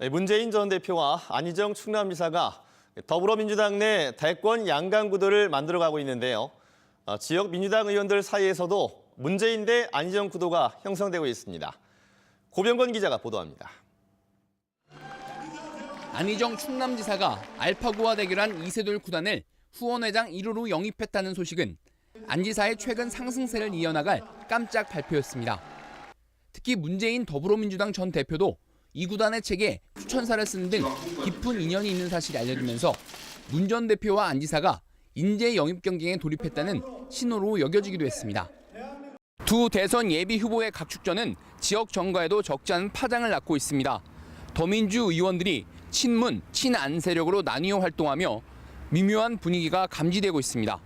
네, 문재인 전 대표와 안희정 충남지사가 더불어민주당 내 대권 양강 구도를 만들어가고 있는데요. 어, 지역 민주당 의원들 사이에서도 문재인 대 안희정 구도가 형성되고 있습니다. 고병건 기자가 보도합니다. 안희정 충남지사가 알파고와 대결한 이세돌 구단을 후원회장 1호로 영입했다는 소식은 안 지사의 최근 상승세를 이어나갈 깜짝 발표였습니다. 특히 문재인 더불어민주당 전 대표도 이 구단의 책에 추천사를 쓴등 깊은 인연이 있는 사실이 알려지면서 문 전 대표와 안 지사가 인재 영입 경쟁에 돌입했다는 신호로 여겨지기도 했습니다. 두 대선 예비 후보의 각축전은 지역 정가에도 적지 않은 파장을 낳고 있습니다. 더민주 의원들이 친문, 친안 세력으로 나뉘어 활동하며 미묘한 분위기가 감지되고 있습니다.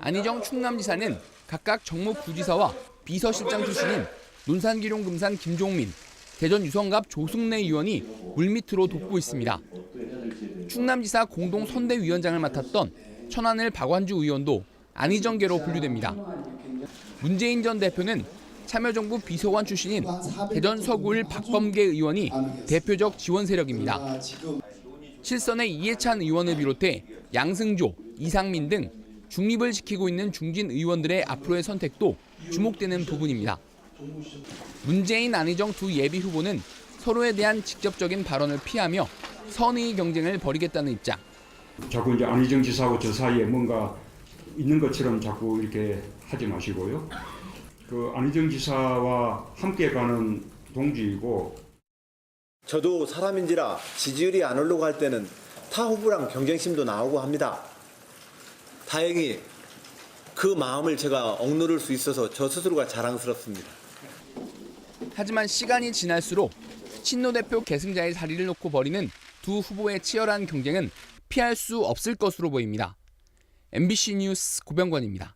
안희정 충남지사는 각각 정무 부지사와 비서실장 출신인 논산기룡 금산 김종민, 대전 유성갑 조승래 의원이 물밑으로 돕고 있습니다. 충남지사 공동 선대위원장을 맡았던 천안을 박완주 의원도 안희정계로 분류됩니다. 문재인 전 대표는 참여정부 비서관 출신인 대전 서구을 박범계 의원이 대표적 지원 세력입니다. 실선의 이해찬 의원을 비롯해 양승조, 이상민 등 중립을 지키고 있는 중진 의원들의 앞으로의 선택도 주목되는 부분입니다. 문재인 안희정 두 예비 후보는 서로에 대한 직접적인 발언을 피하며 선의 경쟁을 벌이겠다는 입장. 자꾸 이제 안희정 지사하고 저 사이에 뭔가 있는 것처럼 자꾸 이렇게 하지 마시고요. 그 안희정 지사와 함께 가는 동지이고 저도 사람인지라 지지율이 안 오르고 할 때는 타 후보랑 경쟁심도 나오고 합니다. 다행히 그 마음을 제가 억누를 수 있어서 저 스스로가 자랑스럽습니다. 하지만 시간이 지날수록 친노 대표 계승자의 자리를 놓고 벌이는 두 후보의 치열한 경쟁은 피할 수 없을 것으로 보입니다. MBC 뉴스 고병관입니다.